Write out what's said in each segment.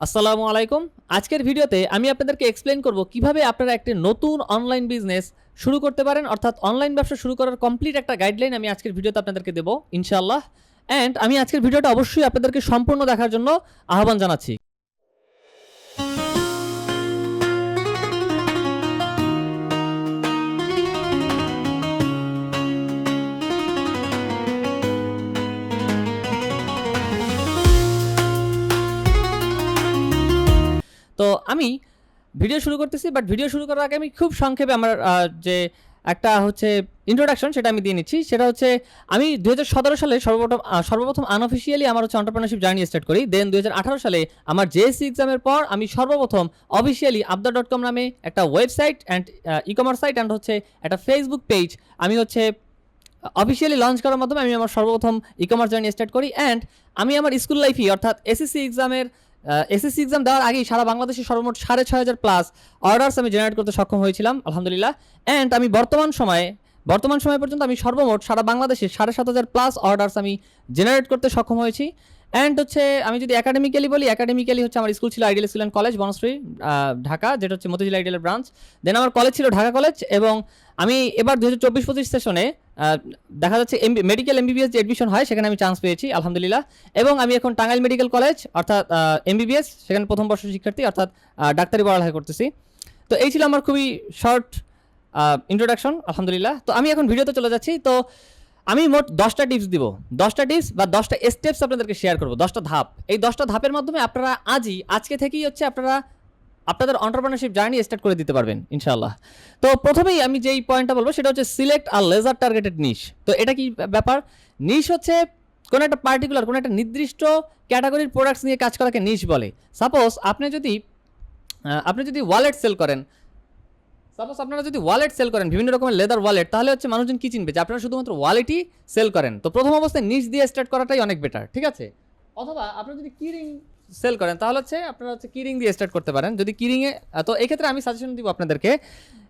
আসসালামু আলাইকুম। আজকের ভিডিওতে আমি আপনাদেরকে এক্সপ্লেন করব কীভাবে আপনারা একটি নতুন অনলাইন বিজনেস শুরু করতে পারেন, অর্থাৎ অনলাইন ব্যবসা শুরু করার কমপ্লিট একটা গাইডলাইন আমি আজকের ভিডিওতে আপনাদেরকে দেবো ইনশাল্লাহ অ্যান্ড আমি আজকের ভিডিওটা অবশ্যই আপনাদেরকে সম্পূর্ণ দেখার জন্য আহ্বান জানাচ্ছি। তো আমি ভিডিও শুরু করতেছি বাট ভিডিও শুরু করার আগে আমি খুব সংক্ষেপে আমার যে একটা হচ্ছে ইন্ট্রোডাকশন সেটা আমি দিয়ে নিচ্ছি। সেটা হচ্ছে আমি দু হাজার সতেরো সালে সর্বপ্রথম সর্বপ্রথম আনঅফিসিয়ালি আমার হচ্ছে অন্টারপ্রেনারশিপ জার্নি স্টার্ট করি। দেন দু হাজার আঠারো সালে আমার জেএসসি এক্সামের পর আমি সর্বপ্রথম অফিসিয়ালি আবদা ডট কম নামে একটা website and e commerce site and হচ্ছে একটা ফেসবুক পেজ আমি হচ্ছে অফিসিয়ালি লঞ্চ করার মাধ্যমে আমি আমার সর্বপ্রথম ই কমার্স জার্নি স্টার্ট করি। অ্যান্ড আমি আমার স্কুল লাইফই অর্থাৎ এসএসসি এক্সামের এসএসসি এক্সাম দেওয়ার আগেই সারা বাংলাদেশে সর্বমোট সাড়ে ছয় হাজার প্লাস অর্ডার্স আমি জেনারেট করতে সক্ষম হয়েছিলাম, আলহামদুলিল্লাহ। অ্যান্ড আমি বর্তমান সময়ে, বর্তমান সময় পর্যন্ত আমি সর্বমোট সারা বাংলাদেশে সাড়ে সাত হাজার প্লাস অর্ডার্স আমি জেনারেট করতে সক্ষম হয়েছি। অ্যান্ড হচ্ছে আমি যদি একাডেমিক্যালি বলি একাডেমিক্যালি হচ্ছে আমার স্কুল ছিল ideal school and college Banasree Dhaka, যেটা হচ্ছে মতিঝিল আইডিয়ালের ব্রাঞ্চ দেন আমার কলেজ ছিল ঢাকা কলেজ এবং আমি এবার দু হাজার চব্বিশ পঁচিশ সেশনে দেখা যাচ্ছে মেডিকেল এমবিবিএস যে এডমিশন হয়, সেখানে আমি চান্স পেয়েছি, আলহামদুলিল্লাহ। এবং আমি এখন টাঙ্গাইল মেডিকেল কলেজ অর্থাৎ এমবিবিএস সেখানে প্রথম বর্ষ শিক্ষার্থী, অর্থাৎ ডাক্তারি পড়ালেখা করতেছি। তো এই ছিল আমার খুবই শর্ট ইন্ট্রোডাকশন আলহামদুলিল্লাহ। তো আমি এখন ভিডিওতে চলে যাচ্ছি। তো আমি মোট দশটা টিপস দিব। দশটা টিপস বা দশটা স্টেপস আপনাদেরকে শেয়ার করব, দশটা ধাপ। এই দশটা ধাপের মাধ্যমে আপনারা আজই, আজকে থেকেই হচ্ছে আপনারা আপনাদের অন্টারপ্রেনারশিপ জার্নি স্টার্ট করে দিতে পারবেন, ইনশাআল্লাহ। তো প্রথমেই আমি যেই পয়েন্টটা বলব, সেটা হচ্ছে সিলেক্ট আর লেজার টার্গেটেড নিশ তো এটা কি ব্যাপার? নিশ হচ্ছে কোনো একটা পার্টিকুলার কোনো একটা নির্দিষ্ট ক্যাটাগরির প্রোডাক্টস নিয়ে কাজ করাকে নিশ বলে। সাপোজ আপনি যদি আপনি যদি ওয়ালেট সেল করেন সাপোজ আপনারা যদি ওয়ালেট সেল করেন, বিভিন্ন রকমের লেদার ওয়ালেট তাহলে হচ্ছে মানুষজন কী চিনবে? যে আপনারা শুধুমাত্র ওয়ালেটই সেল করেন। তো প্রথম অবস্থায় নিচ দিয়ে স্টার্ট করাটাই অনেক বেটার ঠিক আছে? অথবা আপনারা যদি কিরিং সেল করেন, তাহলে হচ্ছে আপনারা হচ্ছে কিরিং দিয়ে স্টার্ট করতে পারেন। যদি কিরিংয়ে তো এক্ষেত্রে আমি সাজেশন দিব আপনাদেরকে,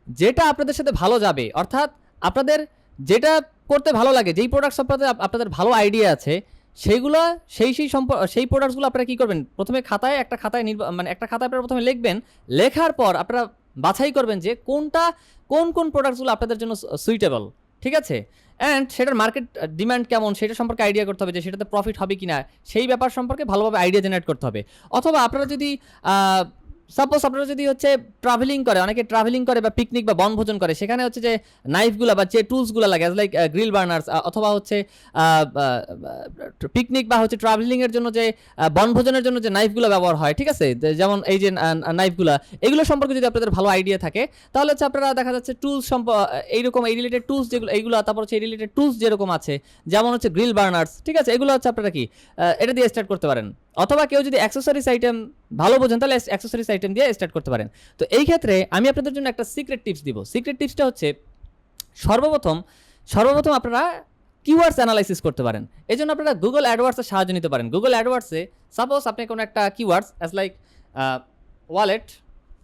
যেটা আপনাদের সাথে ভালো যাবে, অর্থাৎ আপনাদের যেটা করতে ভালো লাগে, যেই প্রোডাক্ট সম্পর্কে আপনাদের ভালো আইডিয়া আছে সেইগুলো সেই সেই সম্প, সেই প্রোডাক্টসগুলো আপনারা কী করবেন? প্রথমে খাতায়, একটা খাতায় নির্বা- মানে একটা খাতায় আপনারা প্রথমে লিখবেন। লেখার পর আপনারা বাছাই করবেন যে কোনটা, কোন কোন প্রোডাক্টসগুলো আপনাদের জন্য সুইটেবল ঠিক আছে? অ্যান্ড সেটার মার্কেট ডিমান্ড কেমন, সেটা সম্পর্কে আইডিয়া করতে হবে যে সেটাতে প্রফিট হবে কি না সেই ব্যাপার সম্পর্কে ভালোভাবে আইডিয়া জেনারেট করতে হবে। অথবা আপনারা যদি সাপোজ আপনারা যদি হচ্ছে ট্রাভেলিং করে অনেকে ট্রাভেলিং করে বা পিকনিক বা বনভোজন করে সেখানে হচ্ছে যে নাইফগুলো বা যে টুলসগুলো লাগে অ্যাজ লাইক গ্রিল বার্নার্স অথবা হচ্ছে পিকনিক বা হচ্ছে ট্রাভেলিংয়ের জন্য যে আহ, বনভোজনের জন্য যে নাইফগুলো ব্যবহার হয় ঠিক আছে? যেমন এই যে নাইফগুলো এগুলো সম্পর্কে যদি আপনাদের ভালো আইডিয়া থাকে তাহলে হচ্ছে আপনারা দেখা যাচ্ছে টুলস সম্প এইরকম এই রিলেটেড টুলস যেগুলো এইগুলো তারপর হচ্ছে এই রিলেটেড টুলস যেরকম আছে যেমন হচ্ছে গ্রিল বার্নার্স ঠিক আছে? এগুলো হচ্ছে আপনারা কি এটা দিয়ে স্টার্ট করতে পারেন। অথবা কেউ যদি অ্যাক্সেসরিজ আইটেম ভালো বোঝেন, তাহলে অ্যাক্সেসরিজ আইটেম দিয়ে স্টার্ট করতে পারেন। তো এই ক্ষেত্রে আমি আপনাদের জন্য একটা সিক্রেট টিপস দিব। সিক্রেট টিপসটা হচ্ছে, সর্বপ্রথম সর্বপ্রথম আপনারা কিওয়ার্ডস অ্যানালাইসিস করতে পারেন। এই জন্য আপনারা গুগল অ্যাডওয়ার্ডসের সাহায্য নিতে পারেন। গুগল অ্যাডওয়ার্ডসে সাপোজ আপনি কোনো একটা কিওয়ার্ডস অ্যাজ লাইক ওয়ালেট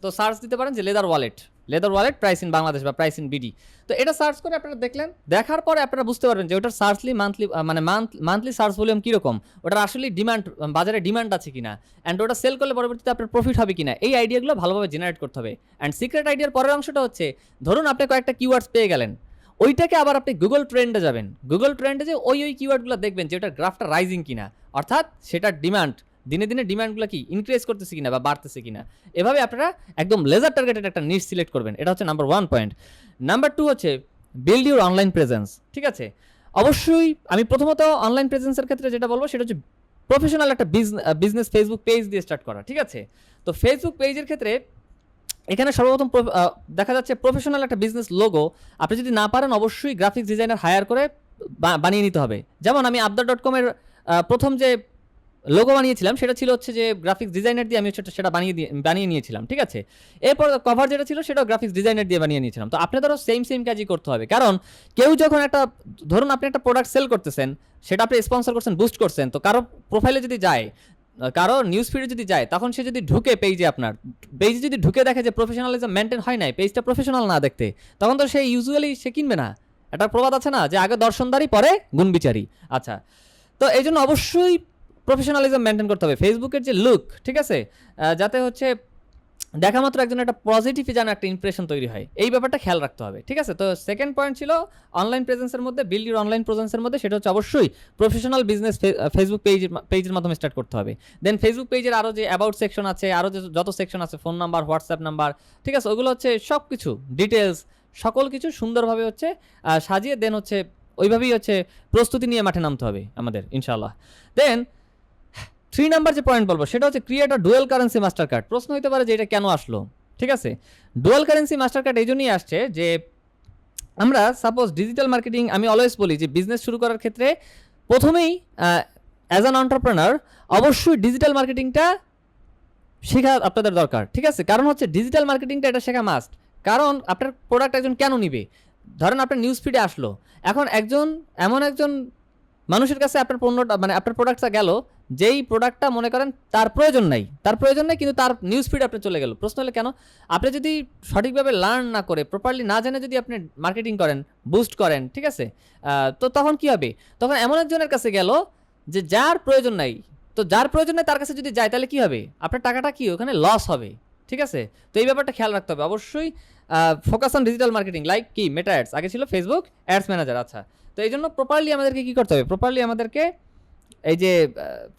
তো সার্চ দিতে পারেন যে leather wallet leather wallet, price in Bangladesh বা প্রাইস ইন বিডি। তো এটা সার্চ করে আপনারা দেখলেন। দেখার পরে আপনারা বুঝতে পারবেন যে ওটার সার্চলি মান্থলি মানে মান্থলি সার্চ ভলিউম কীরকম, ওটার আসলে ডিমান্ড বাজারে ডিমান্ড আছে কিনা অ্যান্ড ওটা সেল করলে পরবর্তীতে আপনার প্রফিট হবে কিনা, এই আইডিয়াগুলো ভালোভাবে জেনারেট করতে হবে। অ্যান্ড সিক্রেট আইডিয়ার পরের অংশটা হচ্ছে, ধরুন আপনি কয়েকটা কিওয়ার্ডস পেয়ে গেলেন, ওইটাকে আবার আপনি গুগল ট্রেন্ডে যাবেন। গুগল ট্রেন্ডে যে ওই ওই কিওয়ার্ডগুলো দেখবেন যে ওটার গ্রাফটা রাইজিং কিনা, অর্থাৎ সেটার ডিমান্ড দিনে দিনে ডিমান্ডগুলো কি ইনক্রিজ করতেছে কিনা বা বাড়তেছে কিনা? এভাবে আপনারা একদম লেজার টার্গেটেড একটা নিট সিলেক্ট করবেন। এটা হচ্ছে number one point number two হচ্ছে বিল্ড ইউর অনলাইন প্রেজেন্স ঠিক আছে? অবশ্যই আমি প্রথমত অনলাইন প্রেজেন্সের ক্ষেত্রে যেটা বলব, সেটা হচ্ছে প্রফেশনাল একটা বিজনেস ফেসবুক পেজ দিয়ে স্টার্ট করা, ঠিক আছে? তো ফেসবুক পেজের ক্ষেত্রে এখানে সর্বপ্রথম দেখা যাচ্ছে প্রফেশনাল একটা বিজনেস লোগো আপনি যদি না পারেন অবশ্যই গ্রাফিক্স ডিজাইনার হায়ার করে বানিয়ে নিতে হবে। যেমন আমি আবদার ডট কমের প্রথম যে লোগো বানিয়েছিলাম, সেটা ছিল হচ্ছে যে গ্রাফিক্স ডিজাইনার দিয়ে আমি হচ্ছে সেটা বানিয়ে দিয়ে, বানিয়ে নিয়েছিলাম, ঠিক আছে? এরপর কভার যেটা ছিল সেটা গ্রাফিক্স ডিজাইনার দিয়ে বানিয়ে নিয়েছিলাম। তো আপনাদেরও সেম সেম কাজই করতে হবে। কারণ কেউ যখন একটা, ধরুন আপনি একটা প্রোডাক্ট সেল করতেছেন, সেটা আপনি স্পন্সর করছেন বুস্ট করছেন, তো কারও প্রোফাইলে যদি যায়, কারও নিউজ ফিডে যদি যায়, তখন সে যদি ঢুকে পেজে আপনার পেজে যদি ঢুকে দেখে যে প্রফেশনালিজম মেনটেন হয় নাই পেজটা প্রফেশনাল না দেখতে, তখন তো সে ইউজুয়ালি সে কিনবে না। একটা প্রবাদ আছে না? যে আগে দর্শনদারি পরে গুণবিচারী। আচ্ছা তো এই জন্য অবশ্যই প্রফেশনালিজম মেনটেন করতে হবে। ফেসবুকের যে লুক ঠিক আছে? যাতে হচ্ছে দেখা মাত্র একজন একটা পজিটিভ যেন একটা ইমপ্রেশন তৈরি হয়। এই ব্যাপারটা খেয়াল রাখতে হবে, ঠিক আছে? তো সেকেন্ড পয়েন্ট ছিল অনলাইন প্রেজেন্সের মধ্যে বিল্ড ইউর অনলাইন প্রেজেন্সের মধ্যে, সেটা হচ্ছে অবশ্যই প্রফেশনাল বিজনেস ফেসবুক পেজের পেজের মাধ্যমে স্টার্ট করতে হবে। দেন ফেসবুক পেজের আরও যে অ্যাবাউট সেকশন আছে আরও যে যত সেকশন আছে ফোন নাম্বার হোয়াটসঅ্যাপ নাম্বার ঠিক আছে? ওগুলো হচ্ছে সব কিছু ডিটেলস সকল কিছু সুন্দরভাবে হচ্ছে সাজিয়ে দেন হচ্ছে ওইভাবেই হচ্ছে প্রস্তুতি নিয়ে মাঠে নামতে হবে আমাদের ইনশাল্লাহ দেন থ্রি নাম্বার যে পয়েন্ট বলব, সেটা হচ্ছে create dual currency master card প্রশ্ন হতে পারে যে এটা কেন আসলো, ঠিক আছে? ডুয়েল কারেন্সি মাস্টার কার্ড এই জন্যই আসছে যে, আমরা সাপোজ ডিজিটাল মার্কেটিং আমি অলওয়েজ বলি যে বিজনেস শুরু করার ক্ষেত্রে প্রথমেই অ্যাজ অ্যান অন্টারপ্রেনার অবশ্যই ডিজিটাল মার্কেটিংটা শেখা আপনাদের দরকার, ঠিক আছে? কারণ হচ্ছে ডিজিটাল মার্কেটিংটা এটা শেখা মাস্ট কারণ আপনার প্রোডাক্ট একজন কেন নিবে? ধরেন আপনার নিউজ ফিডে আসলো, এখন একজন, এমন একজন মানুষের কাছে আপনার পণ্যটা মানে আপনার প্রোডাক্টটা গেল যেই প্রোডাক্টটা মনে করেন তার প্রয়োজন নাই। তার প্রয়োজন নেই, কিন্তু তার নিউজ ফিড আপনি চলে গেল। প্রশ্ন হলে কেন? আপনি যদি সঠিকভাবে লার্ন না করে প্রপারলি না জেনে যদি আপনি মার্কেটিং করেন বুস্ট করেন, ঠিক আছে? তো তখন কি হবে? তখন এমন একজনের কাছে গেল যে যার প্রয়োজন নাই। তো যার প্রয়োজন নেই তার কাছে যদি যায়, তাহলে কি হবে? আপনার টাকাটা কি? ওখানে লস হবে, ঠিক আছে? তো এই ব্যাপারটা খেয়াল রাখতে হবে। অবশ্যই focus on digital marketing like কি? মেটা অ্যাডস আগে ছিল ফেসবুক অ্যাডস ম্যানেজার আচ্ছা। তো এই জন্য প্রপারলি আমাদেরকে কী করতে হবে? প্রপারলি আমাদেরকে এই যে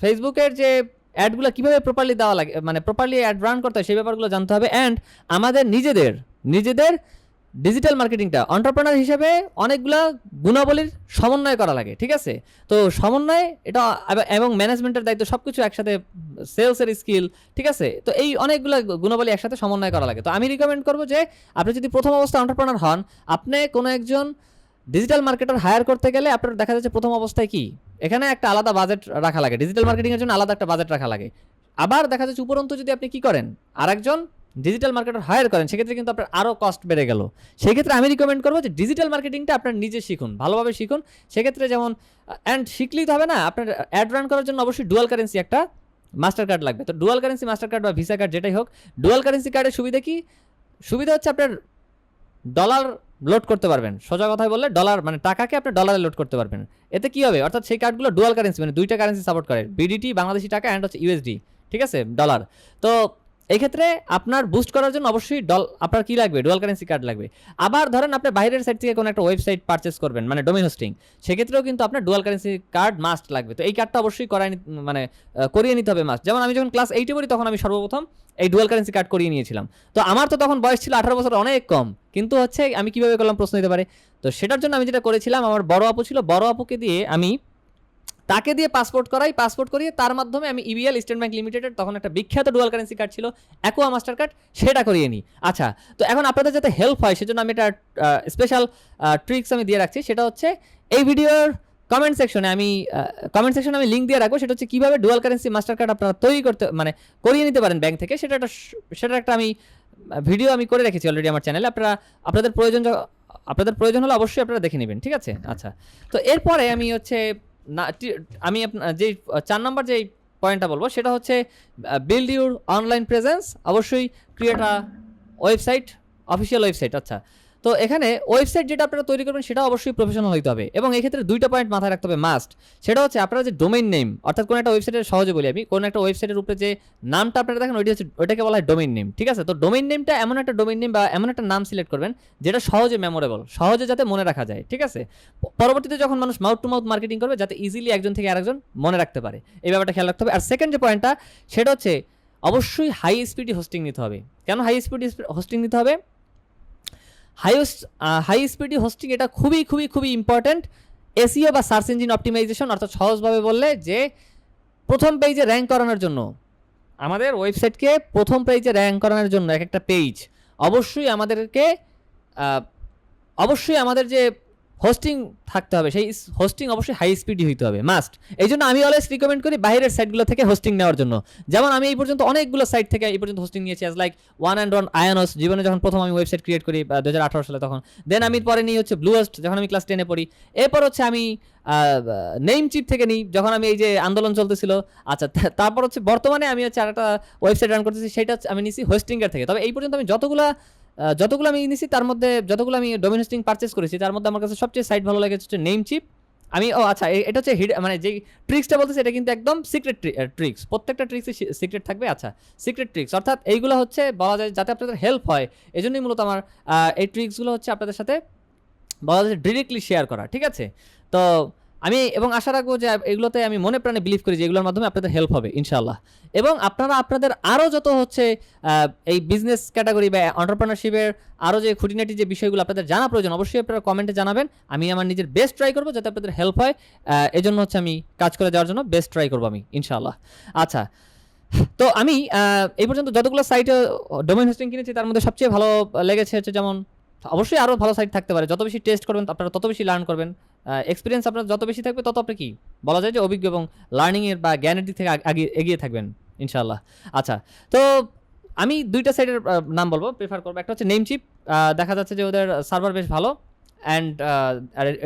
ফেসবুকের যে অ্যাডগুলো কীভাবে প্রপারলি দেওয়া লাগে মানে প্রপারলি অ্যাড রান করতে হয় সেই ব্যাপারগুলো জানতে হবে অ্যান্ড আমাদের নিজেদের নিজেদের ডিজিটাল মার্কেটিংটা অন্টারপ্রেনার হিসেবে অনেকগুলা গুণাবলীর সমন্বয় করা লাগে, ঠিক আছে? তো সমন্বয় এটা এবং ম্যানেজমেন্টের দায়িত্ব সব কিছু একসাথে সেলসের স্কিল ঠিক আছে? তো এই অনেকগুলো গুণাবলী একসাথে সমন্বয় করা লাগে। তো আমি রিকমেন্ড করব যে, আপনি যদি প্রথম অবস্থায় অন্টারপ্রেনার হন, আপনি কোনো একজন ডিজিটাল মার্কেটার হায়ার করতে গেলে আপনার দেখা যাচ্ছে প্রথম অবস্থায় কি? এখানে একটা আলাদা বাজেট রাখা লাগে। ডিজিটাল মার্কেটিংয়ের জন্য আলাদা একটা বাজেট রাখা লাগে। আবার দেখা যাচ্ছে উপরন্তু যদি আপনি কি করেন, আরেকজন ডিজিটাল মার্কেটার হায়ার করেন, সেক্ষেত্রে কিন্তু আপনার আরও কস্ট বেড়ে গেল। সেক্ষেত্রে আমি রিকমেন্ড করব যে ডিজিটাল মার্কেটিংটা আপনার নিজে শিখুন, ভালোভাবে শিখুন। সেক্ষেত্রে যেমন অ্যান্ড শিখলেই তো হবে না, আপনার অ্যাড রান করার জন্য অবশ্যই ডুয়াল কারেন্সি একটা মাস্টার কার্ড লাগবে। তো ডুয়াল কারেন্সি মাস্টার কার্ড বা ভিসা কার্ড যেটাই হোক ডুয়াল কারেন্সি কার্ডের সুবিধা কি? সুবিধা হচ্ছে আপনার ডলার লোড করতে পারবেন। সোজা কথায় বললে ডলার মানে টাকাকে আপনি ডলারে লোড করতে পারবেন। এতে কী হবে? অর্থাৎ সেই কার্ডগুলো ডুয়াল কারেন্সি মানে দুইটা কারেন্সি সাপোর্ট করে। বিডিটি বাংলাদেশি টাকা অ্যান্ড হচ্ছে ইউএসডি ঠিক আছে? ডলার তো এই ক্ষেত্রে আপনার বুস্ট করার জন্য অবশ্যই ডল আপনার কি লাগবে? ডুয়াল কারেন্সি কার্ড লাগবে। আবার ধরেন আপনি বাইরের সাইট থেকে কোনো একটা ওয়েবসাইট পারচেস করবেন মানে ডোমেন হোস্টিং সেক্ষেত্রেও কিন্তু আপনার ডুয়াল কারেন্সি কার্ড মাস্ট লাগবে। তো এই কার্ডটা অবশ্যই করাই মানে করিয়ে নিতে হবে মাস্ট যেমন আমি যখন ক্লাস এইটে পড়ি, তখন আমি সর্বপ্রথম এই ডুয়াল কারেন্সি কার্ড করিয়ে নিয়েছিলাম। তো আমার তো তখন বয়স ছিল আঠারো বছর অনেক কম, কিন্তু হচ্ছে আমি কীভাবে করলাম প্রশ্ন দিতে পারে? তো সেটার জন্য আমি যেটা করেছিলাম, আমার বড় আপু ছিল, বড় আপুকে দিয়ে আমি তাকে দিয়ে পাসপোর্ট করাই পাসপোর্ট করিয়ে তার মাধ্যমে আমি ইবিএল স্টেট ব্যাংক লিমিটেডের তখন একটা বিখ্যাত ডুয়াল কারেন্সি কার্ড ছিল অ্যাকোয়া মাস্টার কার্ড সেটা করিয়ে নিই। আচ্ছা তো এখন আপনাদের যাতে হেল্প হয়, সেজন্য আমি একটা স্পেশাল ট্রিক্স আমি দিয়ে রাখছি। সেটা হচ্ছে, এই ভিডিওর কমেন্ট সেকশনে আমি কমেন্ট সেকশনে আমি লিঙ্ক দিয়ে রাখব। সেটা হচ্ছে কীভাবে ডুয়াল কারেন্সি মাস্টার কার্ড আপনারা তৈরি করতে মানে করিয়ে নিতে পারেন ব্যাংক থেকে। সেটা একটা সেটা একটা আমি ভিডিও আমি করে রেখেছি অলরেডি আমার চ্যানেলে আপনারা, আপনাদের প্রয়োজন আপনাদের প্রয়োজন হলে অবশ্যই আপনারা দেখে নেবেন, ঠিক আছে? আচ্ছা তো এরপরে আমি হচ্ছে না আমি যেই চার নম্বর যে পয়েন্টটা বলব, সেটা হচ্ছে বিল্ড ইউর অনলাইন প্রেজেন্স অবশ্যই ক্রিয়েট ওয়েবসাইট অফিসিয়াল ওয়েবসাইট আচ্ছা। তো এখানে ওয়েবসাইট যেটা আপনারা তৈরি করবেন সেটা অবশ্যই প্রফেশনাল হইতে হবে। এবং এক্ষেত্রে দুইটা পয়েন্ট মাথায় রাখতে হবে মাস্ট সেটা হচ্ছে আপনারা যে ডোমেইন নেম অর্থাৎ কোনো একটা ওয়েবসাইটের সহজে বলি আমি, কোনো একটা ওয়েবসাইটের উপরে যে নামটা আপনারা দেখেন, ওইটা হচ্ছে ওইটাকে বলা হয় ডোমেইন নেম ঠিক আছে? তো ডোমেইন নেমটা এমন একটা ডোমেইন নেম বা এমন একটা নাম সিলেক্ট করবেন, যেটা সহজে মেমোরেবল সহজে যাতে মনে রাখা যায়, ঠিক আছে? পরবর্তীতে যখন মানুষ মাউথ টু মাউথ মার্কেটিং করবে, যাতে ইজিলি একজন থেকে আরেকজন মনে রাখতে পারে। এই ব্যাপারটা খেয়াল রাখতে হবে। আর সেকেন্ড যে পয়েন্টটা সেটা হচ্ছে অবশ্যই হাই স্পিডি হোস্টিং নিতে হবে। কেন হাই স্পিডি হোস্টিং নিতে হবে? হাই হাই স্পিডি হোস্টিং এটা খুবই খুবই খুবই ইম্পর্ট্যান্ট এসিও বা সার্চ ইঞ্জিন অপটিমাইজেশন অর্থাৎ সহজভাবে বললে যে প্রথম পেজে র্যাঙ্ক করানোর জন্য। আমাদের ওয়েবসাইটকে প্রথম পেজে র্যাঙ্ক করানোর জন্য এক একটা পেজ অবশ্যই আমাদেরকে অবশ্যই আমাদের যে হোস্টিং থাকতে হবে। সেই হোস্টিং অবশ্যই হাই স্পিডই হইতে হবে। মাস্ট এই জন্য আমি অলওয়েজ রিকমেন্ড করি বাইরের সাইটগুলো থেকে হোস্টিং নেওয়ার জন্য। যেমন আমি এই পর্যন্ত অনেকগুলো সাইট থেকে এই পর্যন্ত হোস্টিং নিয়েছি as like one and one IONOS জীবনে যখন প্রথম আমি ওয়েবসাইট ক্রিয়েট করি দু হাজার আঠারো সালে তখন। দেন আমি পরে নিই হচ্ছে ব্লুয়েস্ট যখন আমি ক্লাস টেনে পড়ি। এরপর হচ্ছে আমি নেম চিপ থেকে নিই, যখন আমি এই যে আন্দোলন চলতেছিল। আচ্ছা তারপর হচ্ছে বর্তমানে আমি হচ্ছে আর একটা ওয়েবসাইট রান করতেছি, সেটা আমি নিছি হোস্টিংয়ের থেকে। তবে এই পর্যন্ত আমি যতগুলা যতগুলো আমি নিছি তার মধ্যে যতগুলো আমি ডোমেন হোস্টিং পারচেস করেছি, তার মধ্যে আমার কাছে সবচেয়ে সাইট ভালো লাগে হচ্ছে নেম চিপ আমি, ও আচ্ছা এটা হচ্ছে hid- মানে যেই ট্রিক্সটা বলতেছে, এটা কিন্তু একদম সিক্রেট ট্রিক্স প্রত্যেকটা ট্রিক্সে সিক্রেট থাকবে আচ্ছা সিক্রেট ট্রিক্স অর্থাৎ এইগুলো হচ্ছে, বলা যায় যাতে আপনাদের হেল্প হয়। এই জন্যই মূলত আমার এই ট্রিক্সগুলো হচ্ছে আপনাদের সাথে বলা যায় ডিরেক্টলি শেয়ার করা, ঠিক আছে? তো আমি এবং আশা রাখব যে এগুলোতে আমি মনে প্রাণে বিলিভ করি যে এগুলোর মাধ্যমে আপনাদের হেল্প হবে ইনশাল্লাহ এবং আপনারা, আপনাদের আরও যত হচ্ছে এই বিজনেস ক্যাটাগরি বা অন্টারপ্রেনারশিপের আরও যে খুঁটিনাটি যে বিষয়গুলো আপনাদের জানা প্রয়োজন, অবশ্যই আপনারা কমেন্টে জানাবেন। আমি আমার নিজের বেস্ট ট্রাই করব যাতে আপনাদের হেল্প হয়। এজন্য হচ্ছে আমি কাজ করে যাওয়ার জন্য বেস্ট ট্রাই করব আমি ইনশাল্লাহ আচ্ছা তো আমি এই পর্যন্ত যতগুলো সাইটে ডোমেন হোস্টিং কিনেছি, তার মধ্যে সবচেয়ে ভালো লেগেছে হচ্ছে যেমন, অবশ্যই আরও ভালো সাইট থাকতে পারে। যত বেশি টেস্ট করবেন, আপনারা তত বেশি লার্ন করবেন। এক্সপিরিয়েন্স আপনার যত বেশি থাকবে তত আপনি কি? বলা যায় যে অভিজ্ঞ এবং লার্নিংয়ের বা জ্ঞানের দিক থেকে আগে এগিয়ে থাকবেন ইনশাল্লাহ আচ্ছা তো আমি দুইটা সাইডের নাম বলব প্রেফার করব। একটা হচ্ছে নেমচিপ দেখা যাচ্ছে যে ওদের সার্ভার বেশ ভালো অ্যান্ড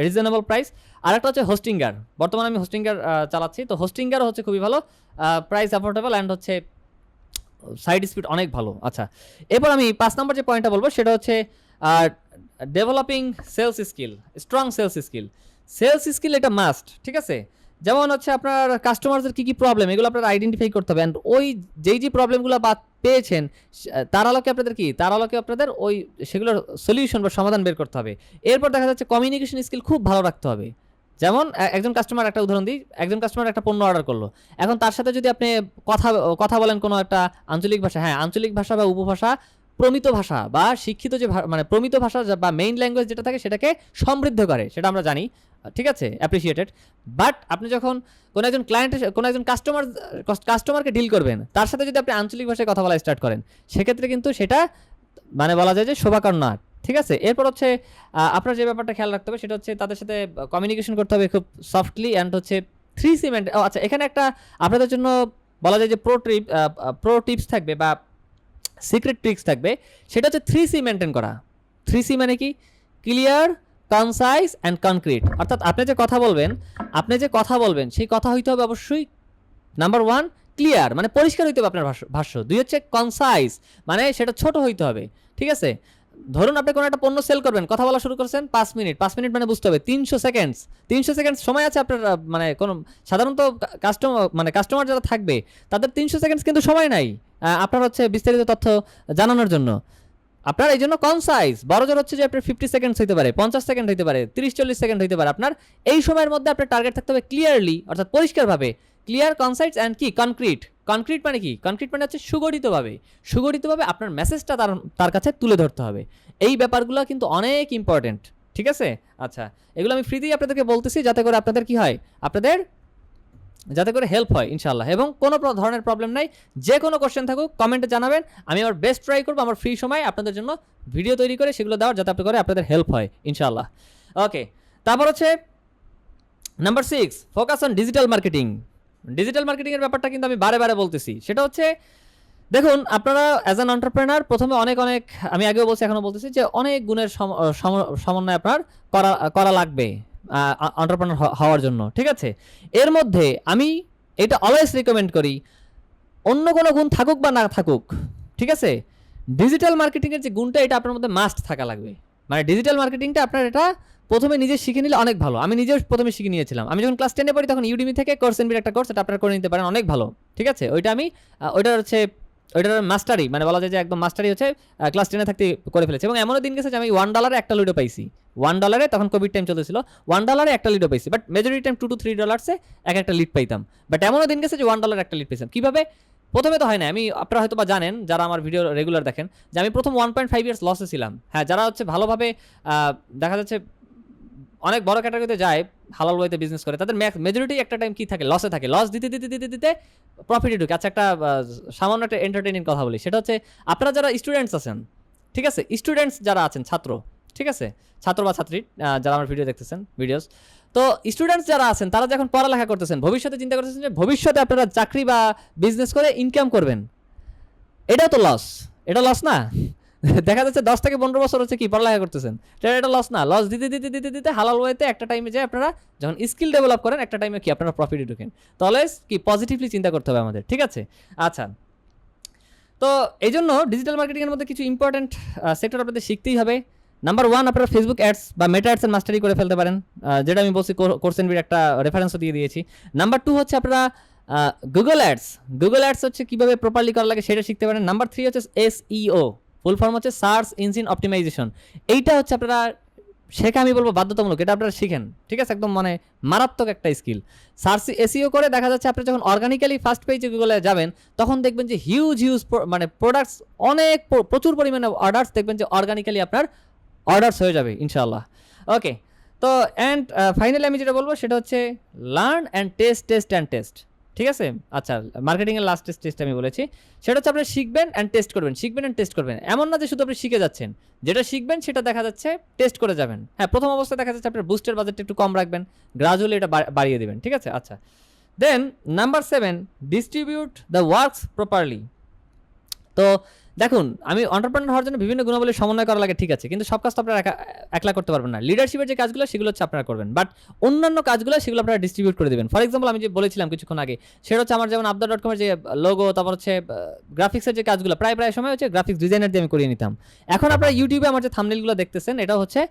রিজনেবল প্রাইস আর একটা হচ্ছে হোস্টিঙ্গার বর্তমানে আমি হোস্টিঙ্গার চালাচ্ছি। তো হোস্টিঙ্গার হচ্ছে খুবই ভালো প্রাইস অ্যাফোর্ডেবল অ্যান্ড হচ্ছে সাইড স্পিড অনেক ভালো। আচ্ছা এরপর আমি পাঁচ নম্বর যে পয়েন্টটা বলব, সেটা হচ্ছে developing sales skill strong sales skill sales skill এটা মাস্ট, ঠিক আছে? যেমন হচ্ছে আপনার কাস্টমারদের কী কী প্রবলেম এগুলো আপনার আইডেন্টিফাই করতে হবে। অ্যান্ড ওই যেই যে প্রবলেমগুলো বা পেয়েছেন তার আলোকে আপনাদের কি? তার আলোকে আপনাদের ওই সেগুলোর সলিউশন বা সমাধান বের করতে হবে। এরপর দেখা যাচ্ছে কমিউনিকেশন স্কিল খুব ভালো রাখতে হবে। যেমন একজন কাস্টমার একটা উদাহরণ দিই, একজন কাস্টমার একটা পণ্য অর্ডার করল। এখন তার সাথে যদি আপনি কথা কথা বলেন কোনো একটা আঞ্চলিক ভাষা হ্যাঁ আঞ্চলিক ভাষা বা উপভাষা, প্রমিত ভাষা বা শিক্ষিত যে মানে প্রমিত ভাষা বা মেইন ল্যাঙ্গুয়েজ যেটা থাকে সেটাকে সমৃদ্ধ করে, সেটা আমরা জানি। ঠিক আছে? অ্যাপ্রিসিয়েটেড বাট আপনি যখন কোনো একজন ক্লায়েন্টের কোনো একজন কাস্টমার কাস্টমারকে ডিল করবেন, তার সাথে যদি আপনি আঞ্চলিক ভাষায় কথা বলা স্টার্ট করেন, সেক্ষেত্রে কিন্তু সেটা মানে বলা যায় যে শোভাকর না। ঠিক আছে? এরপর হচ্ছে আপনার যে ব্যাপারটা খেয়াল রাখতে হবে, সেটা হচ্ছে তাদের সাথে কমিউনিকেশন করতে হবে খুব সফটলি অ্যান্ড হচ্ছে থ্রি সিমেন্ট ও আচ্ছা এখানে একটা আপনাদের জন্য বলা যায় যে প্রো ট্রিপ প্রো টিপস থাকবে বা সিক্রেট ট্রিক্স থাকবে। সেটা হচ্ছে থ্রি সি মেনটেন করা। থ্রি সি মানে কি? ক্লিয়ার কনসাইজ অ্যান্ড কনক্রিট অর্থাৎ আপনি যে কথা বলবেন, আপনি যে কথা বলবেন, সেই কথা হইতে হবে অবশ্যই নাম্বার ওয়ান ক্লিয়ার মানে পরিষ্কার হইতে হবে আপনার ভাষ্য। দুই হচ্ছে কনসাইজ মানে সেটা ছোট হইতে হবে। ঠিক আছে? ধরুন আপনি কোনো একটা পণ্য সেল করবেন, কথা বলা শুরু করছেন পাঁচ মিনিট পাঁচ মিনিট মানে বুঝতে হবে, তিনশো সেকেন্ডস তিনশো সেকেন্ড সময় আছে আপনার মানে কোনো, সাধারণত কাস্টমার মানে কাস্টমার যারা থাকবে, তাদের তিনশো সেকেন্ডস কিন্তু সময় নাই আপনার হচ্ছে বিস্তারিত তথ্য জানানোর জন্য। আপনার এই জন্য কনসাইজ বড় জোর হচ্ছে যে আপনার ফিফটি সেকেন্ডস হইতে পারে, পঞ্চাশ সেকেন্ড হইতে পারে, তিরিশ, চল্লিশ সেকেন্ড হইতে পারে। আপনার এই সময়ের মধ্যে আপনার টার্গেট থাকতে হবে ক্লিয়ারলি অর্থাৎ পরিষ্কারভাবে। ক্লিয়ার কনসাইজ অ্যান্ড কি? কনক্রিট কনক্রিট মানে কি? কনক্রিট মানে হচ্ছে সুগঠিতভাবে। সুগঠিতভাবে আপনার মেসেজটা তার তার কাছে তুলে ধরতে হবে। এই ব্যাপারগুলো কিন্তু অনেক ইম্পর্টেন্ট ঠিক আছে? আচ্ছা এগুলো আমি ফ্রিতেই আপনাদেরকে বলতেছি, যাতে করে আপনাদের কি হয়? আপনাদের যাতে করে হেল্প হয় ইনশাল্লাহ এবং কোনো ধরনের প্রবলেম নাই যে কোনো কোশ্চেন থাকুক কমেন্টে জানাবেন। আমি আমার বেস্ট ট্রাই করব, আমার ফ্রি সময়, আপনাদের জন্য ভিডিও তৈরি করে সেগুলো দেওয়ার, যাতে আপনি করে আপনাদের হেল্প হয় ইনশাল্লাহ ওকে তারপর হচ্ছে number six focus on digital marketing digital মার্কেটিংয়ের ব্যাপারটা কিন্তু আমি বারে বারে বলতেছি। সেটা হচ্ছে, দেখুন, আপনারা অ্যাজ অ্যান অন্টারপ্রেনার প্রথমে অনেক অনেক, আমি আগেও বলছি, এখনও বলতেছি যে অনেক গুণের সম- সম- সমন্বয় আপনার করা করা লাগবে। অন্টারপ্রেনার হওয়ার জন্য, ঠিক আছে? এর মধ্যে আমি এটা অলওয়েজ রিকমেন্ড করি, অন্য কোনো গুণ থাকুক বা না থাকুক, ঠিক আছে? ডিজিটাল মার্কেটিংয়ের যে গুণটা, এটা আপনার মধ্যে মাস্ট থাকা লাগবে। মানে ডিজিটাল মার্কেটিংটা আপনার এটা প্রথমে নিজে শিখে নিলে অনেক ভালো। আমি নিজেও প্রথমে শিখে নিয়েছিলাম। আমি যখন ক্লাস টেনে পড়ি, তখন ইউডিমি থেকে কোর্স এনবির একটা কোর্স এটা আপনারা করে নিতে পারেন, অনেক ভালো, ঠিক আছে? ওইটা আমি ওইটা হচ্ছে ওইটার মাস্টারি মানে বলা যায় যে একদম মাস্টারি হচ্ছে ক্লাস টেনে থাকতে করে ফেলেছে। এবং এমনও দিন গেছে যে আমি ওয়ান ডলারে একটা লিডো পাইছি। ওয়ান ডলারে তখন কোভিড টাইম চলেছিল ওয়ান ডলারে একটা লিডো পাইছি। But majority time two two three ডলার্সে এক একটা লিড পাইতাম। বাট এমনও দিন গেছে যে ওয়ান ডলার একটা লিড পেয়েছিলাম কীভাবে? প্রথমে তো হয় না আমি, আপনারা হয়তো বা জানেন, যারা আমার ভিডিও রেগুলার দেখেন, যে আমি প্রথম ওয়ান পয়েন্ট ফাইভ ইয়ার্স লসে ছিলাম। হ্যাঁ যারা হচ্ছে ভালোভাবে দেখা যাচ্ছে অনেক বড় ক্যাটাগরিতে যায়, হালাল ওয়েতে বিজনেস করে, তাদের মেজরিটি একটা টাইম কি থাকে? লসে থাকে। লস দিতে দিতে দিতে দিতে প্রফিটে ঢুকে। আচ্ছা একটা সামান্য একটা এন্টারটেইনিং কথা বলি। সেটা হচ্ছে, আপনারা যারা স্টুডেন্টস আছেন, ঠিক আছে? স্টুডেন্টস যারা আছেন, ছাত্র, ঠিক আছে? ছাত্র বা ছাত্রী যারা আমার ভিডিও দেখতেছেন ভিডিওস তো স্টুডেন্টস যারা আছেন, তারা যখন পড়ালেখা করতেছেন, ভবিষ্যতে চিন্তা করতেছেন যে, ভবিষ্যতে আপনারা চাকরি বা বিজনেস করে ইনকাম করবেন। এটাও তো লস এটা লস না? দেখা যাচ্ছে দশ থেকে পনেরো বছর হচ্ছে কি পড়ালেখা করতেছেন। এটা লস না। লস দিতে দিতে দিতে দিতে হালাল ওয়েতে একটা টাইমে যে আপনারা যখন স্কিল ডেভেলপ করেন, একটা টাইমে কি আপনারা প্রফিটে ঢুকেন। তাহলে কি পজিটিভলি চিন্তা করতে হবে আমাদের, ঠিক আছে? আচ্ছা। তো এই জন্য ডিজিটাল মার্কেটিংয়ের মধ্যে কিছু ইম্পর্ট্যান্ট সেক্টর আপনাদের শিখতেই হবে। নাম্বার ওয়ান আপনারা ফেসবুক অ্যাডস বা মেটা অ্যাডসের মাস্টারি করে ফেলতে পারেন। যেটা আমি বলছি কোর্স এনবির একটা রেফারেন্সও দিয়ে দিয়েছি। নাম্বার টু হচ্ছে আপনারা গুগল অ্যাডস গুগল অ্যাডস হচ্ছে কীভাবে প্রপারলি করা লাগে সেটা শিখতে পারেন। নাম্বার থ্রি হচ্ছে এসইও ফুল ফর্ম হচ্ছে সার্চ ইঞ্জিন অপটিমাইজেশন এইটা হচ্ছে আপনারা শেখা আমি বলব বাধ্যতামূলক, এটা আপনারা শিখেন, ঠিক আছে? একদম মানে মারাত্মক একটা স্কিল সার্চ এসিও করে দেখা যাচ্ছে আপনি যখন অর্গানিক্যালি ফার্স্ট পেজে গুগলে যাবেন, তখন দেখবেন যে হিউজ হিউজ মানে প্রোডাক্টস অনেক প্রচুর পরিমাণে অর্ডার্স দেখবেন যে অর্গানিক্যালি আপনার অর্ডার্স হয়ে যাবে ইনশাল্লাহ ওকে তো অ্যান্ড ফাইনালি আমি যেটা বলব সেটা হচ্ছে learn and test test and test ঠিক আছে? আচ্ছা মার্কেটিংয়ের লাস্ট টেস্ট আমি বলেছি। সেটা হচ্ছে আপনি শিখবেন অ্যান্ড টেস্ট করবেন, শিখবেন অ্যান্ড টেস্ট করবেন। এমন না যে শুধু আপনি শিখে যাচ্ছেন। যেটা শিখবেন সেটা দেখা যাচ্ছে টেস্ট করে যাবেন। হ্যাঁ প্রথম অবস্থায় দেখা যাচ্ছে আপনার বুস্টার বাজেটটা একটু কম রাখবেন গ্রাজুয়ালি এটা বাড়িয়ে দেবেন, ঠিক আছে? আচ্ছা। Then number seven distribute the works properly তো দেখুন, আমি অন্টারপ্রেনার হওয়ার জন্য বিভিন্ন গুণাবলী সমন্বয় করা লাগে, ঠিক আছে, কিন্তু সব কাজ তো আপনারা একা- একলা করতে পারবেন না। লিডারশিপের যে কাজগুলো, সেগুলো হচ্ছে আপনারা করবেন। বাট অন্যান্য কাজগুলো, সেগুলো আপনারা ডিস্ট্রিবিউট করে দেবেন। ফর এক্সাম্পল আমি যে বলেছিলাম কিছুক্ষণ আগে, সেটা হচ্ছে আমার যেমন আবদা ডট কমের যে লোগো তারপর হচ্ছে গ্রাফিক্সের যে কাজগুলো, প্রায় প্রায় সময় হচ্ছে গ্রাফিক্স ডিজাইনার দিয়ে আমি করিয়ে নিতাম। এখন আপনারা ইউটিউবে আমার যে থামনেলগুলো দেখতেছেন, এটা হচ্ছে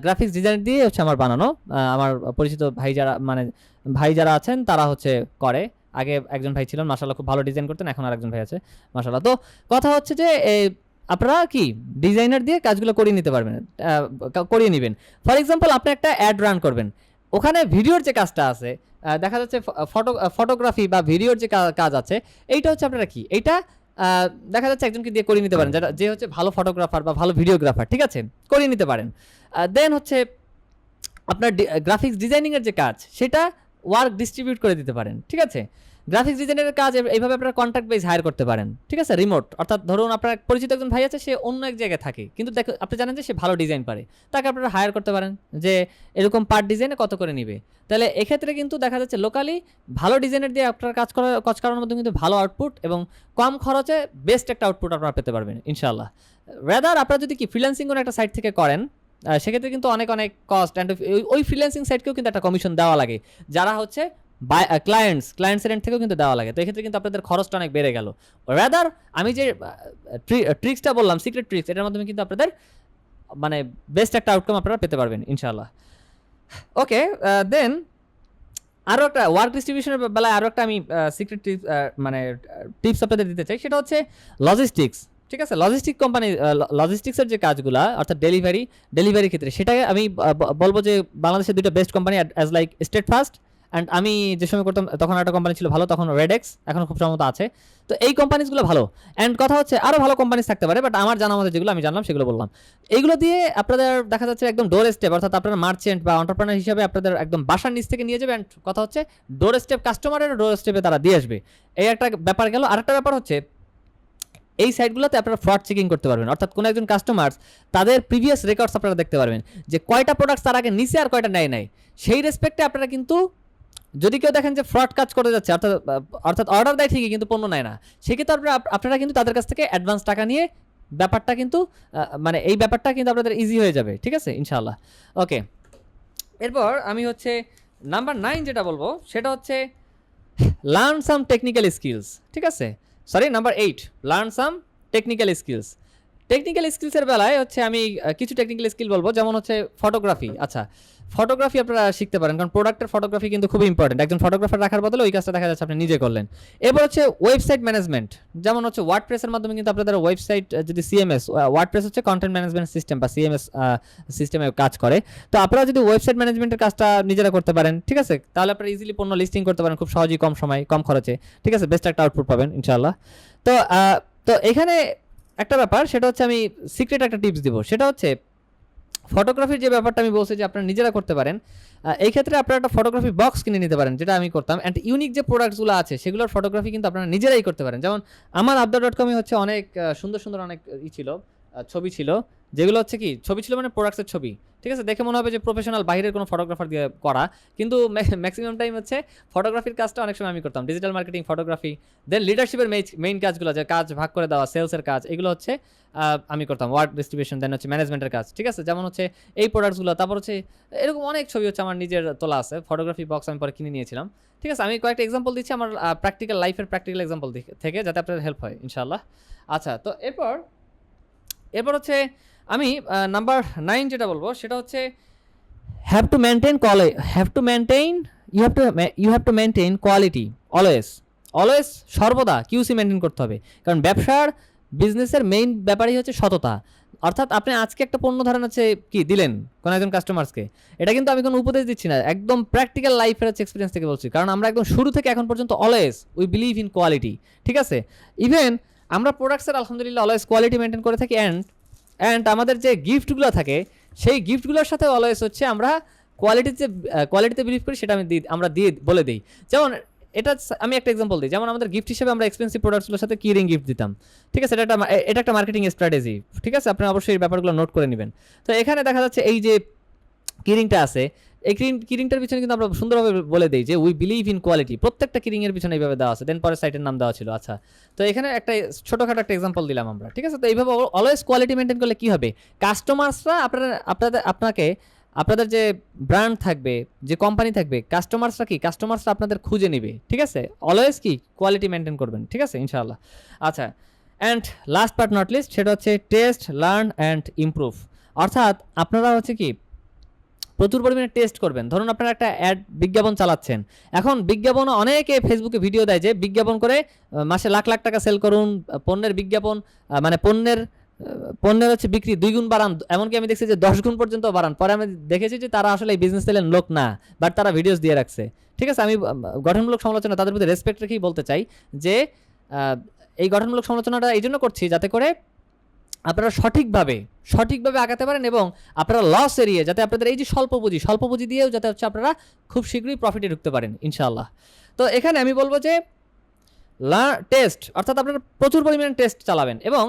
গ্রাফিক্স ডিজাইনার দিয়ে হচ্ছে আমার বানানো। আমার পরিচিত ভাই যারা মানে ভাই যারা আছেন, তারা হচ্ছে করে। আগে একজন ভাই ছিলেন মাসাল্লাহ খুব ভালো ডিজাইন করতেন এখন আর একজন ভাই আছে মাসাল্লাহ তো কথা হচ্ছে যে আপনারা কি ডিজাইনার দিয়ে কাজগুলো করিয়ে নিতে পারবেন করিয়ে নেবেন? ফর এক্সাম্পল আপনি একটা অ্যাড রান করবেন ওখানে ভিডিওর যে কাজটা আছে দেখা যাচ্ছে ফটো ফটোগ্রাফি বা ভিডিওর যে কাজ আছে এইটা হচ্ছে আপনারা কি? এইটা দেখা যাচ্ছে একজনকে দিয়ে করিয়ে নিতে পারেন যেটা যে হচ্ছে ভালো ফটোগ্রাফার বা ভালো ভিডিওগ্রাফার ঠিক আছে? করিয়ে নিতে পারেন। দেন হচ্ছে আপনার গ্রাফিক্স ডিজাইনিংয়ের যে কাজ সেটা ওয়ার্ক ডিস্ট্রিবিউট করে দিতে পারেন, ঠিক আছে? গ্রাফিক্স ডিজাইনের কাজ এইভাবে আপনারা কন্ট্রাক্ট বেস হায়ার করতে পারেন, ঠিক আছে? রিমোট অর্থাৎ ধরুন আপনার পরিচিত একজন ভাই আছে, সে অন্য এক জায়গায় থাকে, কিন্তু দেখো, আপনি জানেন যে সে ভালো ডিজাইন পারে, তাকে আপনারা হায়ার করতে পারেন, যে এরকম পার্ট ডিজাইনে কত করে নিবে। তাহলে এক্ষেত্রে কিন্তু দেখা যাচ্ছে লোকালি ভালো ডিজাইনের দিয়ে আপনার কাজ করা, কাজ করার মধ্যে কিন্তু ভালো আউটপুট এবং কম খরচে বেস্ট একটা আউটপুট আপনারা পেতে পারবেন ইনশাল্লাহ রেদার আপনারা যদি কি ফ্রিল্যান্সিং কোনো একটা সাইট থেকে করেন সেক্ষেত্রে কিন্তু অনেক অনেক কস্ট অ্যান্ড ওই ফ্রিল্যান্সিং সাইটকেও কিন্তু একটা কমিশন দেওয়া লাগে। যারা হচ্ছে বাই ক্লায়েন্টস ক্লায়েন্টসের এন্ড থেকেও কিন্তু দেওয়া লাগে। তো এক্ষেত্রে কিন্তু আপনাদের খরচটা অনেক বেড়ে গেল। রাদার আমি যে ট্রিক্সটা বললাম সিক্রেট ট্রিক্স এটার মাধ্যমে কিন্তু আপনাদের মানে বেস্ট একটা আউটকাম আপনারা পেতে পারবেন ইনশাল্লাহ ওকে দেন আরও একটা ওয়ার্ক ডিস্ট্রিবিউশনের বেলায় আরও একটা আমি সিক্রেট টিপস মানে টিপস আপনাদের দিতে চাই। সেটা হচ্ছে লজিস্টিক্স ঠিক আছে? লজিস্টিক কোম্পানি লজিস্টিক্সের যে কাজগুলা, অর্থাৎ ডেলিভারি ডেলিভারির ক্ষেত্রে, সেটাকে আমি বলব যে বাংলাদেশের দুটো best company as like state first and আমি যে সময় করতাম, তখন একটা কোম্পানি ছিল ভালো, তখন রেডেক্স এখন খুব সম্ভবত আছে। তো এই কোম্পানিসগুলো ভালো। অ্যান্ড কথা হচ্ছে আরও ভালো কোম্পানিস থাকতে পারে বাট আমার জানা মতো যেগুলো আমি জানলাম, সেগুলো বললাম। এইগুলো দিয়ে আপনাদের দেখা যাচ্ছে একদম ডোর স্টেপ অর্থাৎ আপনার মার্চেন্ট বা অন্টারপ্রেনার হিসাবে আপনাদের একদম বাসার নিচ থেকে নিয়ে যাবে অ্যান্ড কথা হচ্ছে ডোর স্টেপ কাস্টমারের ডোর স্টেপে তারা দিয়ে আসবে। এই একটা ব্যাপার গেল। আরেকটা ব্যাপার হচ্ছে এই সাইটগুলোতে আপনারা ফ্রড চেকিং করতে পারবেন। অর্থাৎ কোনো একজন কাস্টমার তাদের প্রিভিয়াস রেকর্ডস আপনারা দেখতে পারবেন যে কয়টা প্রোডাক্টস তার আগে নিচে আর কয়টা নেয় নাই। সেই রেসপেক্টে আপনারা কিন্তু যদি কেউ দেখেন যে ফ্রড কাজ করে যাচ্ছে, অর্থাৎ অর্থাৎ অর্ডার দেয় ঠিকই কিন্তু পণ্য নেয় না, সেক্ষেত্রে আপনারা আপনারা কিন্তু তাদের কাছ থেকে অ্যাডভান্স টাকা নিয়ে ব্যাপারটা কিন্তু মানে এই ব্যাপারটা কিন্তু আপনাদের ইজি হয়ে যাবে, ঠিক আছে? ইনশাআল্লাহ। ওকে এরপর আমি হচ্ছে নাম্বার নাইন যেটা বলব, সেটা হচ্ছে লার্ন সাম টেকনিক্যাল স্কিলস ঠিক আছে? Sorry number eight learn some technical skills technical স্কিলসের বেলায় হচ্ছে আমি কিছু টেকনিক্যাল স্কিল বলব। যেমন হচ্ছে ফটোগ্রাফি আচ্ছা ফটোগ্রাফি আপনারা শিখতে পারেন, কারণ প্রোডাক্টের ফটোগ্রাফি কিন্তু খুবই ইম্পর্টেন্ট একজন ফটোগ্রাফার রাখার বদলে ওই কাজটা দেখা যাচ্ছে আপনি নিজে করলেন। এবার হচ্ছে ওয়েবসাইট ম্যানেজমেন্ট যেমন হচ্ছে ওয়ার্ড প্রেসের মাধ্যমে কিন্তু আপনাদের ওয়েবসাইট যদি সিএমএস ওয়ার্ডপ্রেস হচ্ছে কন্টেন্ট ম্যানেজমেন্ট সিস্টেম বা সিএমএস সিস্টেমে কাজ করে। তো আপনারা যদি ওয়েবসাইট ম্যানেজমেন্টের কাজটা নিজেরা করতে পারেন, ঠিক আছে? তাহলে আপনারা ইজিলি পণ্য লিস্টিং করতে পারেন, খুব সহজেই কম সময়, কম খরচে। ঠিক আছে? বেস্ট একটা আউটপুট পাবেন ইনশাল্লাহ তো তো এখানে একটা ব্যাপার, সেটা হচ্ছে আমি সিক্রেট একটা টিপস দিব। সেটা হচ্ছে ফটোগ্রাফির যে ব্যাপারটা আমি বলছি যে আপনারা নিজেরা করতে পারেন এই ক্ষেত্রে আপনারা একটা ফটোগ্রাফি বক্স কিনে নিতে পারেন, যেটা আমি করতাম। অ্যান্ড ইউনিক যে প্রোডাক্টসগুলো আছে, সেগুলোর ফটোগ্রাফি কিন্তু আপনারা নিজেরাই করতে পারেন। যেমন আমার আবদা ডট কমে হচ্ছে অনেক সুন্দর সুন্দর অনেক ই ছিল ছবি ছিল। যেগুলো হচ্ছে কি, ছবি ছিল মানে প্রোডাক্টসের ছবি। ঠিক আছে? দেখে মনে হবে যে প্রফেশনাল বাইরের কোনো ফটোগ্রাফার দিয়ে করা। কিন্তু ম্যাক্সিমাম টাইম হচ্ছে ফটোগ্রাফির কাজটা অনেক সময় আমি করতাম। ডিজিটাল মার্কেটিং ফটোগ্রাফি দেন লিডারশিপের মেইন কাজগুলো যে কাজ, ভাগ করে দেওয়া সেলসের কাজ, এগুলো হচ্ছে আমি করতাম। ওয়ার্ড ডিস্ট্রিবিউশন দেন হচ্ছে ম্যানেজমেন্টের কাজ। ঠিক আছে? যেমন হচ্ছে এই প্রোডাক্টসগুলো তারপর হচ্ছে এরকম অনেক ছবি হচ্ছে আমার নিজের তোলা আছে। ফটোগ্রাফি বক্স আমি পরে কিনে নিয়েছিলাম। ঠিক আছে? আমি কয়েকটা এক্সাম্পল দিচ্ছি আমার প্র্যাকটিক্যাল লাইফের প্র্যাকটিক্যাল এক্সাম্পল থেকে, যাতে আপনাদের হেল্প হয় ইনশাল্লাহ আচ্ছা তো এরপর এরপর হচ্ছে আমি নাম্বার নাইন যেটা বলব, সেটা হচ্ছে have to maintain quality have to maintain you have to you have to maintain quality always always সর্বদা কিউসি মেনটেন করতে হবে। কারণ ব্যবসার বিজনেসের মেইন ব্যাপারই হচ্ছে সততা। অর্থাৎ আপনি আজকে একটা পণ্য ধরেন হচ্ছে কি, দিলেন কোনো একজন কাস্টমার্সকে এটা কিন্তু আমি কোনো উপদেশ দিচ্ছি না, একদম প্র্যাকটিক্যাল লাইফের হচ্ছে এক্সপিরিয়েন্স থেকে বলছি। কারণ আমরা একদম শুরু থেকে এখন পর্যন্ত always we believe in quality ঠিক আছে? ইভেন আমরা প্রোডাক্টসের আলহামদুলিল্লাহ অলওয়েজ কোয়ালিটি মেনটেন করে থাকি অ্যান্ড অ্যান্ড আমাদের যে গিফটগুলো থাকে, সেই গিফটগুলোর সাথে অলওয়েজ হচ্ছে আমরা কোয়ালিটিতে কোয়ালিটিতে বিলিভ করি, সেটা আমি দিই আমরা দিয়ে, বলে দিই। যেমন এটা আমি একটা এক্সাম্পল দিই। যেমন আমাদের গিফট হিসেবে আমরা এক্সপেন্সিভ প্রোডাক্টসগুলোর সাথে কিরিং গিফট দিতাম। ঠিক আছে? এটা একটা এটা একটা মার্কেটিং স্ট্র্যাটেজি ঠিক আছে? আপনি অবশ্যই এই ব্যাপারগুলো নোট করে নেবেন। তো এখানে দেখা যাচ্ছে এই যে কিরিংটা আছে এই কিরিং কিরিংটার পিছনে কিন্তু আমরা সুন্দরভাবে বলে দিই যে উই বিলিভ ইন কোয়ালিটি প্রত্যেকটা কিরিংয়ের পিছনে এইভাবে দেওয়া আছে। দেন পরে সাইটের নাম দেওয়া ছিল। আচ্ছা তো এখানে একটা ছোটোখাটো একটা এক্সাম্পল দিলাম আমরা। ঠিক আছে? তো এইভাবে অলওয়েজ কোয়ালিটি মেনটেন করলে কি হবে? কাস্টমার্সরা আপনার, আপনাদের, আপনাকে, আপনাদের যে ব্র্যান্ড থাকবে, যে কোম্পানি থাকবে কাস্টমার্সরা কি? কাস্টমার্সরা আপনাদের খুঁজে নেবে। ঠিক আছে? অলওয়েজ কি? কোয়ালিটি মেনটেন করবেন। ঠিক আছে? ইনশাআল্লাহ। আচ্ছা and last but not least সেটা হচ্ছে টেস্ট লার্ন অ্যান্ড ইমপ্রুভ অর্থাৎ আপনারা হচ্ছে কি? প্রচুর পরিমাণে টেস্ট করবেন। ধরুন আপনারা একটা অ্যাড বিজ্ঞাপন চালাচ্ছেন। এখন বিজ্ঞাপন অনেকে ফেসবুকে ভিডিও দেয় যে, বিজ্ঞাপন করে মাসে লাখ লাখ টাকা সেল করুন পণ্যের বিজ্ঞাপন মানে পণ্যের পণ্যের হচ্ছে বিক্রি দুই গুণ বাড়ান। এমনকি আমি দেখছি যে দশ গুণ পর্যন্ত বাড়ান। পরে আমি দেখেছি যে তারা আসলে এই বিজনেস সেলের লোক না বাট তারা ভিডিওস দিয়ে রাখছে। ঠিক আছে? আমি গঠনমূলক সমালোচনা তাদের প্রতি রেসপেক্ট রেখেই বলতে চাই যে এই গঠনমূলক সমালোচনাটা এই জন্য করছি যাতে করে আপনারা সঠিকভাবে সঠিকভাবে আগাতে পারেন এবং আপনারা লস এরিয়ে যাতে আপনাদের এই যে স্বল্প পুঁজি স্বল্প পুঁজি দিয়েও যাতে হচ্ছে আপনারা খুব শীঘ্রই প্রফিটে ঢুকতে পারেন, ইনশাআল্লাহ। তো এখানে আমি বলব যে টেস্ট অর্থাৎ আপনারা প্রচুর পরিমাণে টেস্ট চালাবেন এবং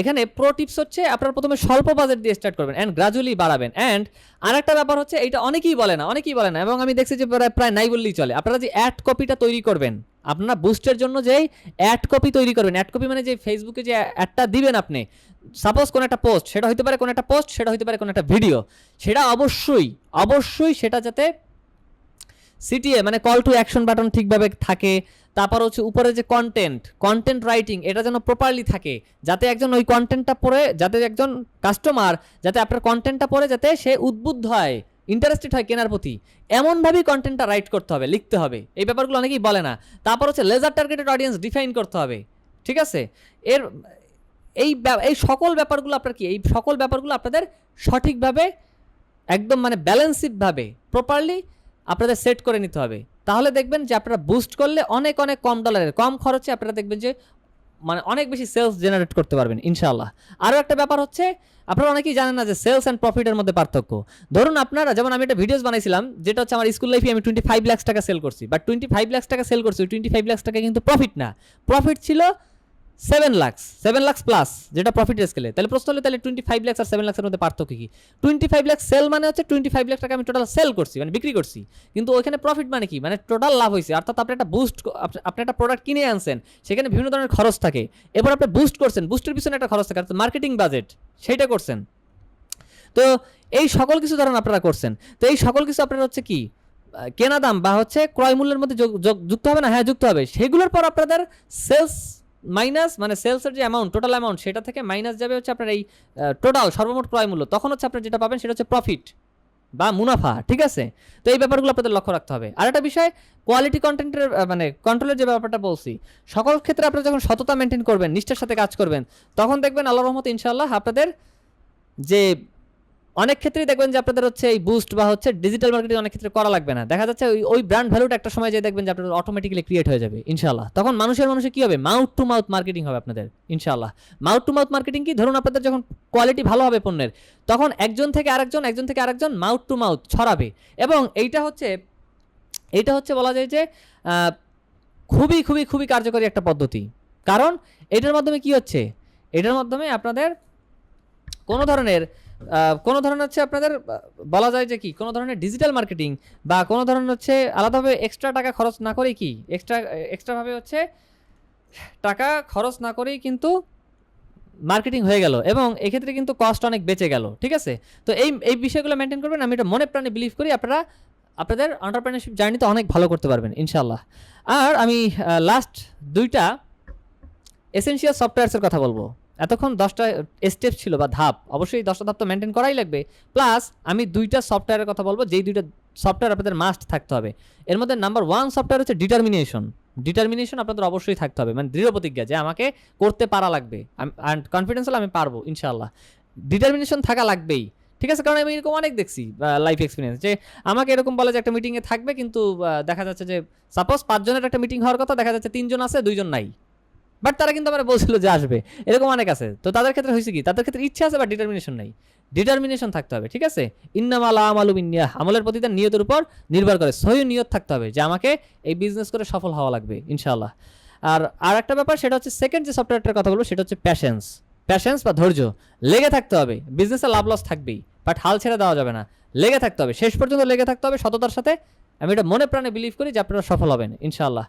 এখানে প্রো টিপস হচ্ছে আপনারা প্রথমে স্বল্প বাজেট দিয়ে স্টার্ট করবেন অ্যান্ড গ্রাজুয়ালি বাড়াবেন অ্যান্ড আরেকটা ব্যাপার হচ্ছে এটা অনেকেই বলে না, অনেকেই বলে না এবং আমি দেখছি যে প্রায় নাই বললেই চলে। আপনারা যে অ্যাড কপিটা তৈরি করবেন আপনারা বুস্টের জন্য যেই অ্যাড কপি তৈরি করবেন। অ্যাড কপি মানে যে ফেসবুকে যে অ্যাডটা দিবেন আপনি সাপোজ কোনো একটা পোস্ট সেটা হতে পারে কোনো একটা পোস্ট সেটা হতে পারে কোনো একটা ভিডিও সেটা অবশ্যই অবশ্যই সেটা যাতে সিটিএ মানে কল টু অ্যাকশন বাটন ঠিকভাবে থাকে, তারপর হচ্ছে উপরে যে কন্টেন্ট কন্টেন্ট রাইটিং এটা যেন প্রপারলি থাকে, যাতে একজন ওই কন্টেন্টটা পড়ে, যাতে একজন কাস্টমার যাতে আপনার কন্টেন্টটা পড়ে, যাতে সে উদ্বুদ্ধ হয়। ইন্টারেস্টেড হয় কেনার প্রতি। এমনভাবেই কন্টেন্টটা রাইট করতে হবে, লিখতে হবে। এই ব্যাপারগুলো অনেকেই বলে না। তারপর হচ্ছে লেজার টার্গেটেড অডিয়েন্স ডিফাইন করতে হবে। ঠিক আছে? এর, এই এই সকল ব্যাপারগুলো আপনার কি, এই সকল ব্যাপারগুলো আপনাদের সঠিকভাবে, একদম মানে ব্যালেন্সিভভাবে প্রপারলি আপনাদের সেট করে নিতে হবে। তাহলে দেখবেন যে আপনারা বুস্ট করলে অনেক অনেক কম ডলারের কম খরচে আপনারা দেখবেন যে মানে অনেক বেশি সেলস জেনারেট করতে পারবেন, ইনশাআল্লাহ। আরও একটা ব্যাপার হচ্ছে, আপনারা অনেকেই জানেন না যে সেলস অ্যান্ড প্রফিটের মধ্যে পার্থক্য। ধরুন আপনারা, যেমন আমি একটা ভিডিওস বানাইছিলাম, যেটা হচ্ছে আমার স্কুল লাইফে আমি টোয়েন্টি ফাইভ ল্যাক্স টাকা সেল করছি। বাট টোয়েন্টি ফাইভ ল্যাক্স টাকা সেল করছি টোয়েন্টি ফাইভ লাখ টাকা কিন্তু প্রফিট না। প্রফিট ছিল seven lakhs seven lakhs plus যেটা প্রফিটের স্কেলে তাহলে প্রশ্ন হলে, তাহলে টোয়েন্টি ফাইভ লাক্স আর সেভেন লাক্সের মধ্যে পার্থক্য কি? টোয়েন্টি ফাইভ লাখ সেল মানে হচ্ছে টোয়েন্টি ফাইভ লাখ টাকা আমি টোটাল সেল করছি মানে বিক্রি করছি। কিন্তু ওইখানে প্রফিট মানে কি? মানে টোটাল লাভ হয়েছে অর্থাৎ আপনি একটা বুস্ট আপনি একটা প্রোডাক্ট কিনে আনছেন, সেখানে বিভিন্ন ধরনের খরচ থাকে। এবার আপনি বুস্ট করছেন বুস্টের পিছনে একটা খরচ থাকে, অর্থাৎ মার্কেটিং বাজেট সেইটা করছেন। তো এই সকল কিছু ধরেন আপনারা করছেন। তো এই সকল কিছু আপনারা হচ্ছে কি? কেনা দাম বা হচ্ছে ক্রয় মূল্যের মধ্যে যুক্ত হবে না? হ্যাঁ যুক্ত হবে। সেগুলোর পর আপনাদের সেলস মাইনাস মানে সেলসের যে অ্যামাউন্ট টোটাল অ্যামাউন্ট সেটা থেকে মাইনাস যাবে হচ্ছে আপনার এই টোটাল সর্বমোট ক্রয় মূল্য। তখন হচ্ছে আপনার যেটা পাবেন সেটা হচ্ছে প্রফিট বা মুনাফা, ঠিক আছে? তো এই ব্যাপারগুলো আপনাদের লক্ষ্য রাখতে হবে। আর একটা বিষয় কোয়ালিটি কন্টেন্টের মানে কন্ট্রোলের যে ব্যাপারটা বলছি, সকল ক্ষেত্রে আপনারা যখন সততা মেনটেন করবেন, নিষ্ঠার সাথে কাজ করবেন, তখন দেখবেন আল্লাহ রহমত ইনশাল্লাহ আপনাদের যে অনেক ক্ষেত্রেই দেখবেন যে আপনাদের হচ্ছে এই বুস্ট বা হচ্ছে ডিজিটাল মার্কেটিং অনেক ক্ষেত্রে করা লাগবে না। দেখা যাচ্ছে ওই ওই ব্র্যান্ড ভ্যালুটা একটা সময় যে দেখবেন যে আপনাদের অটোমেটিক্যালি ক্রিয়েট হয়ে যাবে ইনশাল্লাহ তখন মানুষের মানুষে কি হবে? মাউথ টু মাউথ মার্কেটিং হবে আপনাদের ইনশাল্লাহ মাউথ টু মাউথ মার্কেটিং কি? ধরুন আপনাদের যখন কোয়ালিটি ভালো হবে পণ্যের, তখন একজন থেকে আরেকজন, একজন থেকে আরেকজন মাউথ টু মাউথ ছড়াবে। এবং এইটা হচ্ছে এইটা হচ্ছে বলা যায় যে খুবই খুবই খুবই কার্যকরী একটা পদ্ধতি। কারণ এটার মাধ্যমে কি হচ্ছে? এটার মাধ্যমে আপনাদের কোনো ধরনের কোনো ধরনের হচ্ছে আপনাদের বলা যায় যে কি, কোনো ধরনের ডিজিটাল মার্কেটিং বা কোনো ধরনের হচ্ছে আলাদাভাবে এক্সট্রা টাকা খরচ না করেই কি এক্সট্রা এক্সট্রাভাবে হচ্ছে টাকা খরচ না করেই কিন্তু মার্কেটিং হয়ে গেল এবং এক্ষেত্রে কিন্তু কস্ট অনেক বেঁচে গেল, ঠিক আছে? তো এই এই বিষয়গুলো মেনটেন করবেন, আমি এটা মনে প্রাণে বিলিভ করি, আপনারা, আপনাদের এন্টারপ্রেনারশিপ জার্নিতে অনেক ভালো করতে পারবেন ইনশাল্লাহ আর আমি লাস্ট দুইটা এসেনশিয়াল সফটওয়্যারসের কথা বলব। এতক্ষণ দশটা স্টেপ ছিল বা ধাপ, অবশ্যই দশটা ধাপ তো মেনটেন করাই লাগবে। প্লাস আমি দুইটা সফটওয়্যারের কথা বলব, যেই দুইটা সফটওয়্যার আপনাদের মাস্ট থাকতে হবে। এর মধ্যে নাম্বার ওয়ান সফটওয়্যার হচ্ছে ডিটারমিনেশন ডিটারমিনেশন আপনাদের অবশ্যই থাকতে হবে মানে দৃঢ় প্রতিজ্ঞা যে আমাকে করতে পারা লাগবে। অ্যান্ড কনফিডেন্স হলে আমি পারব ইনশাল্লাহ ডিটারমিনেশন থাকা লাগবেই। ঠিক আছে? কারণ আমি এরকম অনেক দেখছি লাইফ এক্সপিরিয়েন্স যে আমাকে এরকম বলে যে একটা মিটিংয়ে থাকবে, কিন্তু দেখা যাচ্ছে যে সাপোজ পাঁচজনের একটা মিটিং হওয়ার কথা, দেখা যাচ্ছে তিনজন আছে, দুইজন নাই। বাট তারা কিন্তু আমার বলছিল যে আসবে। এরকম অনেক আছে। তো তাদের ক্ষেত্রে হয়েছে কি? তাদের ক্ষেত্রে ইচ্ছা আছে বা ডিটারমিনেশন নাই। ডিটারমিনেশন থাকতে হবে, ঠিক আছে? ইন্নামাল আমালু বিনিয়া আমলের প্রতি তার নিয়তের উপর নির্ভর করে। সহি নিয়ত থাকতে হবে যে আমাকে এই বিজনেস করে সফল হওয়া লাগবে, ইনশাআল্লাহ। আর আর একটা ব্যাপার, সেটা হচ্ছে সেকেন্ড যে সফটওয়্যারটার কথা বলব সেটা হচ্ছে প্যাশেন্স প্যাশেন্স বা ধৈর্য। লেগে থাকতে হবে। বিজনেসে লাভ লস থাকবেই বাট হাল ছেড়ে দেওয়া যাবে না। লেগে থাকতে হবে। শেষ পর্যন্ত লেগে থাকতে হবে সততার সাথে। আমি এটা মনে প্রাণে বিলিভ করি যে আপনারা সফল হবেন, ইনশাআল্লাহ।